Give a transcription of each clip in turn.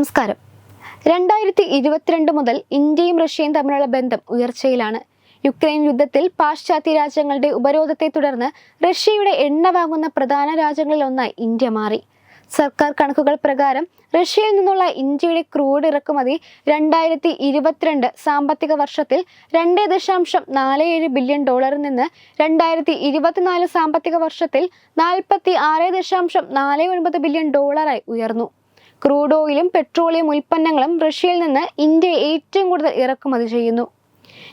നമസ്കാരം. രണ്ടായിരത്തി ഇരുപത്തിരണ്ട് മുതൽ ഇന്ത്യയും റഷ്യയും തമ്മിലുള്ള ബന്ധം ഉയർച്ചയിലാണ്. യുക്രൈൻ യുദ്ധത്തിൽ പാശ്ചാത്യ രാജ്യങ്ങളുടെ ഉപരോധത്തെ തുടർന്ന് റഷ്യയുടെ എണ്ണ വാങ്ങുന്ന പ്രധാന രാജ്യങ്ങളിൽ ഒന്നായി ഇന്ത്യ മാറി. സർക്കാർ കണക്കുകൾ പ്രകാരം റഷ്യയിൽ നിന്നുള്ള ഇന്ത്യയുടെ ക്രൂഡ് ഇറക്കുമതി രണ്ടായിരത്തി ഇരുപത്തിരണ്ട് സാമ്പത്തിക വർഷത്തിൽ രണ്ട് ദശാംശം നാല് ഏഴ് ബില്യൺ ഡോളറിൽ നിന്ന് രണ്ടായിരത്തി ഇരുപത്തിനാല് സാമ്പത്തിക വർഷത്തിൽ നാൽപ്പത്തി ആറ് ദശാംശം നാല് ഒൻപത് ബില്യൺ ഡോളറായി ഉയർന്നു. ക്രൂഡ് ഓയിലും പെട്രോളിയം ഉൽപ്പന്നങ്ങളും റഷ്യയിൽ നിന്ന് ഇന്ത്യ ഏറ്റവും കൂടുതൽ ഇറക്കുമതി ചെയ്യുന്നു.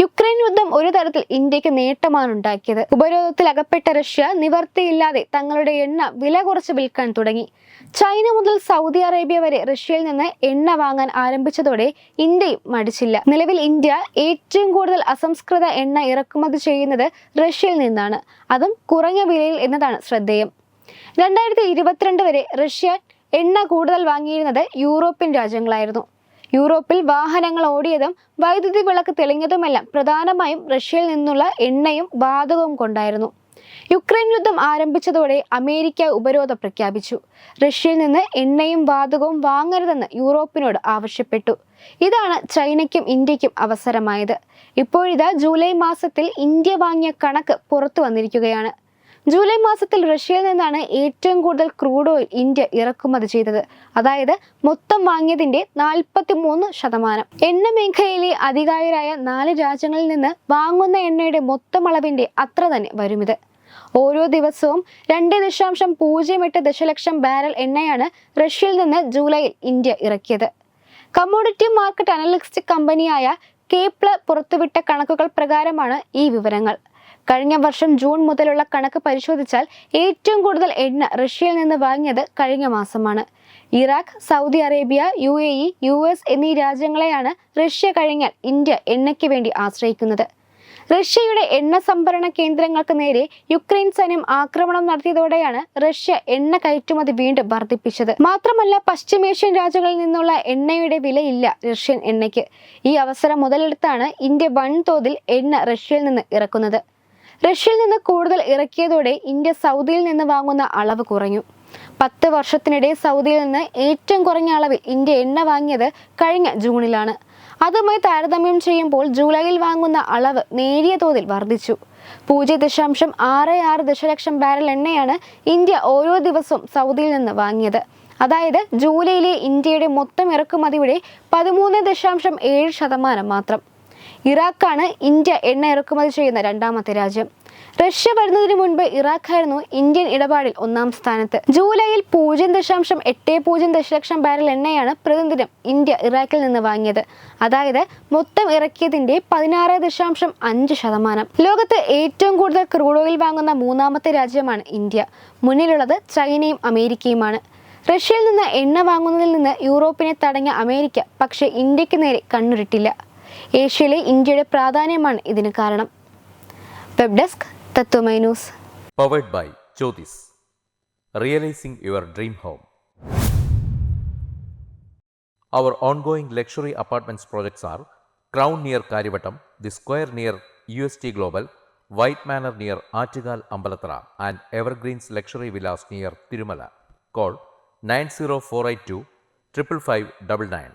യുക്രൈൻ യുദ്ധം ഒരു തരത്തിൽ ഇന്ത്യയ്ക്ക് നേട്ടമാണ് ഉണ്ടാക്കിയത്. ഉപരോധത്തിൽ അകപ്പെട്ട റഷ്യ നിവർത്തിയില്ലാതെ തങ്ങളുടെ എണ്ണ വില കുറച്ച് വിൽക്കാൻ തുടങ്ങി. ചൈന മുതൽ സൗദി അറേബ്യ വരെ റഷ്യയിൽ നിന്ന് എണ്ണ വാങ്ങാൻ ആരംഭിച്ചതോടെ ഇന്ത്യയും മടിച്ചില്ല. നിലവിൽ ഇന്ത്യ ഏറ്റവും കൂടുതൽ അസംസ്കൃത എണ്ണ ഇറക്കുമതി ചെയ്യുന്നത് റഷ്യയിൽ നിന്നാണ്. അതും കുറഞ്ഞ വിലയിൽ എന്നതാണ് ശ്രദ്ധേയം. രണ്ടായിരത്തി ഇരുപത്തിരണ്ട് വരെ റഷ്യ എണ്ണ കൂടുതൽ വാങ്ങിയിരുന്നത് യൂറോപ്യൻ രാജ്യങ്ങളായിരുന്നു. യൂറോപ്പിൽ വാഹനങ്ങൾ ഓടിയതും വൈദ്യുതി വിളക്ക് തെളിഞ്ഞതുമെല്ലാം പ്രധാനമായും റഷ്യയിൽ നിന്നുള്ള എണ്ണയും വാതകവും കൊണ്ടായിരുന്നു. യുക്രൈൻ യുദ്ധം ആരംഭിച്ചതോടെ അമേരിക്ക ഉപരോധം പ്രഖ്യാപിച്ചു. റഷ്യയിൽ നിന്ന് എണ്ണയും വാതകവും വാങ്ങരുതെന്ന് യൂറോപ്പിനോട് ആവശ്യപ്പെട്ടു. ഇതാണ് ചൈനയ്ക്കും ഇന്ത്യക്കും അവസരമായത്. ഇപ്പോഴിതാ ജൂലൈ മാസത്തിൽ ഇന്ത്യ വാങ്ങിയ കണക്ക് പുറത്തു വന്നിരിക്കുകയാണ്. ജൂലൈ മാസത്തിൽ റഷ്യയിൽ നിന്നാണ് ഏറ്റവും കൂടുതൽ ക്രൂഡ് ഓയിൽ ഇന്ത്യ ഇറക്കുമതി ചെയ്തത്. അതായത് മൊത്തം വാങ്ങിയതിന്റെ നാൽപ്പത്തി മൂന്ന് ശതമാനം. എണ്ണ മേഖലയിലെ അധികാരിയായ നാല് രാജ്യങ്ങളിൽ നിന്ന് വാങ്ങുന്ന എണ്ണയുടെ മൊത്തം അളവിന്റെ അത്ര തന്നെ വരും ഇത് ഓരോ ദിവസവും രണ്ട് ദശാംശം പൂജ്യം എട്ട് ദശലക്ഷം ബാരൽ എണ്ണയാണ് റഷ്യയിൽ നിന്ന് ജൂലൈയിൽ ഇന്ത്യ ഇറക്കിയത്. കമ്മോഡിറ്റി മാർക്കറ്റ് അനലിസ്റ്റ് കമ്പനിയായ കേപ്ല പുറത്തുവിട്ട കണക്കുകൾ പ്രകാരമാണ് ഈ വിവരങ്ങൾ. കഴിഞ്ഞ വർഷം ജൂൺ മുതലുള്ള കണക്ക് പരിശോധിച്ചാൽ ഏറ്റവും കൂടുതൽ എണ്ണ റഷ്യയിൽ നിന്ന് വാങ്ങിയത് കഴിഞ്ഞ മാസമാണ്. Iraq Saudi Arabia U A E U S എന്നീ രാജ്യങ്ങളെയാണ് റഷ്യ കഴിഞ്ഞാൽ ഇന്ത്യ എണ്ണയ്ക്ക് വേണ്ടി ആശ്രയിക്കുന്നത്. റഷ്യയുടെ എണ്ണ സംഭരണ കേന്ദ്രങ്ങൾക്ക് നേരെ യുക്രൈൻ സൈന്യം ആക്രമണം നടത്തിയതോടെയാണ് റഷ്യ എണ്ണ കയറ്റുമതി വീണ്ടും വർദ്ധിപ്പിച്ചത്. മാത്രമല്ല പശ്ചിമേഷ്യൻ രാജ്യങ്ങളിൽ നിന്നുള്ള എണ്ണയുടെ വിലയില്ല റഷ്യൻ എണ്ണയ്ക്ക്. ഈ അവസരം മുതലെടുത്താണ് ഇന്ത്യ വൻതോതിൽ എണ്ണ റഷ്യയിൽ നിന്ന് ഇറക്കുന്നത്. റഷ്യയിൽ നിന്ന് കൂടുതൽ ഇറക്കിയതോടെ ഇന്ത്യ സൗദിയിൽ നിന്ന് വാങ്ങുന്ന അളവ് കുറഞ്ഞു. പത്ത് വർഷത്തിനിടെ സൗദിയിൽ നിന്ന് ഏറ്റവും കുറഞ്ഞ അളവിൽ ഇന്ത്യ എണ്ണ വാങ്ങിയത് കഴിഞ്ഞ ജൂണിലാണ്. അതുമായി താരതമ്യം ചെയ്യുമ്പോൾ ജൂലൈയിൽ വാങ്ങുന്ന അളവ് നേരിയ തോതിൽ വർദ്ധിച്ചു. പൂജ്യം ദശാംശം ആറ് ആറ് ദശലക്ഷം ബാരൽ എണ്ണയാണ് ഇന്ത്യ ഓരോ ദിവസവും സൗദിയിൽ നിന്ന് വാങ്ങിയത്. അതായത് ജൂലൈയിലെ ഇന്ത്യയുടെ മൊത്തം ഇറക്കുമതിയുടെ പതിമൂന്ന് ദശാംശം ഏഴ് ശതമാനം മാത്രം. ഇറാഖാണ് ഇന്ത്യ എണ്ണ ഇറക്കുമതി ചെയ്യുന്ന രണ്ടാമത്തെ രാജ്യം. റഷ്യ വരുന്നതിന് മുൻപ് ഇറാഖായിരുന്നു ഇന്ത്യൻ ഇടപാടിൽ ഒന്നാം സ്ഥാനത്ത്. ജൂലൈയിൽ പൂജ്യം ദശാംശം എട്ട് പൂജ്യം ദശലക്ഷം ബാരൽ എണ്ണയാണ് പ്രതിദിനം ഇന്ത്യ ഇറാഖിൽ നിന്ന് വാങ്ങിയത്. അതായത് മൊത്തം ഇറക്കിയതിന്റെ പതിനാറ് ദശാംശം അഞ്ച് ശതമാനം. ലോകത്ത് ഏറ്റവും കൂടുതൽ ക്രൂഡ് ഓയിൽ വാങ്ങുന്ന മൂന്നാമത്തെ രാജ്യമാണ് ഇന്ത്യ. മുന്നിലുള്ളത് ചൈനയും അമേരിക്കയുമാണ്. റഷ്യയിൽ നിന്ന് എണ്ണ വാങ്ങുന്നതിൽ നിന്ന് യൂറോപ്പിനെ തടഞ്ഞ അമേരിക്ക പക്ഷേ ഇന്ത്യയ്ക്ക് നേരെ കണ്ണുരുട്ടില്ല. ഏഷ്യയിലെ ഇന്ത്യയുടെ പ്രാധാന്യമാണ് ഇതിന് കാരണം web desk Tatwamayi news powered by Jyothis realising your dream home Our ongoing luxury apartments projects are Crown near Karivattam, The Square near UST Global, White Manor near Achigal Ambalatra, and Evergreens Luxury Villas near Tirumala. Call 90482 55599.